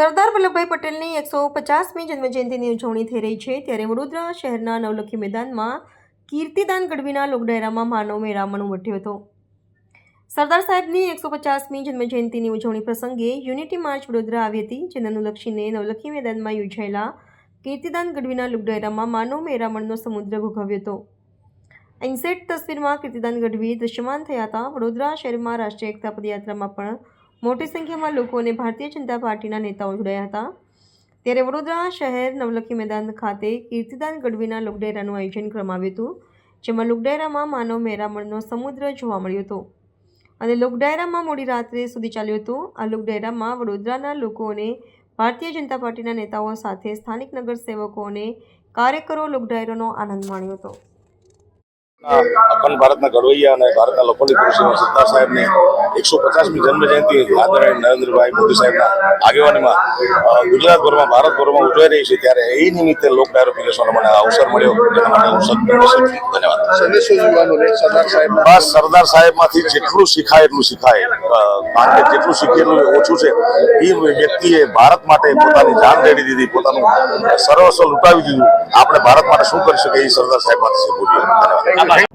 સરદાર વલ્લભભાઈ પટેલની એકસો પચાસમી જન્મજયંતિની ઉજવણી થઈ રહી છે. ત્યારે વડોદરા શહેરના નવલખી મેદાનમાં કીર્તિદાન ગઢવીના લોકડાયરામાં માનવ મેળામણ ઉમટ્યો હતો. સરદાર સાહેબની એકસો પચાસમી જન્મજયંતિની ઉજવણી પ્રસંગે યુનિટી માર્ચ વડોદરા આવી હતી, જેને અનુલક્ષીને નવલખી મેદાનમાં યોજાયેલા કીર્તિદાન ગઢવીના લોકડાયરામાં માનવ મેરામણનો સમુદ્ર ભોગવ્યો હતો. ઇન્સેટ તસવીરમાં કીર્તિદાન ગઢવી દૃશ્યમાન થયા હતા. વડોદરા શહેરમાં રાષ્ટ્રીય એકતા પદયાત્રામાં પણ મોટી સંખ્યામાં લોકો અને ભારતીય જનતા પાર્ટીના નેતાઓ જોડાયા હતા. ત્યારે વડોદરા શહેર નવલખી મેદાન ખાતે કીર્તિદાન ગઢવીના લોકડાયરાનું આયોજન કરવામાં આવ્યું હતું, જેમાં લોકડાયરામાં માનવ મેરામણનો સમુદ્ર જોવા મળ્યો હતો. અને લોકડાયરામાં મોડી રાત્રે સુધી ચાલ્યો હતો. આ લોકડાયરામાં વડોદરાના લોકો અને ભારતીય જનતા પાર્ટીના નેતાઓ સાથે સ્થાનિક નગરસેવકો અને કાર્યકરો લોકડાયરાનો આનંદ માણ્યો હતો. અખંડ ભારતના ઘડવૈયા અને ભારતના લોકોની ખુશીમાં સત્તા સાહેબની એકસો પચાસમી જન્મ જયંતિ આદરણીય નરેન્દ્રભાઈ મોદી સાહેબના આગેવાનીમાં ગુજરાતભરમાં ભારતભરમાં ઉજવાઈ રહી છે ત્યારે એ નિમિત્તે લોક ડાયરો પીરસવાનો મને અવસર મળ્યો. તેના માટે હું ધન્યવાદ. સંદેશો યુવાનોને સરદાર સાહેબ બસ સરદાર સાહેબમાંથી જેટલું શીખાય એટલું શીખાય. કારણ કે જેટલું શીખે એટલું ઓછું છે. એ વ્યક્તિએ ભારત માટે પોતાની જાન રેડી દીધી પોતાનું સર્વસ્વ લૂંટાવી દીધું. આપણે ભારત માટે શું કરી શકીએ એ સરદાર સાહેબ માટે શીખવું જોઈએ ધન્યવાદ.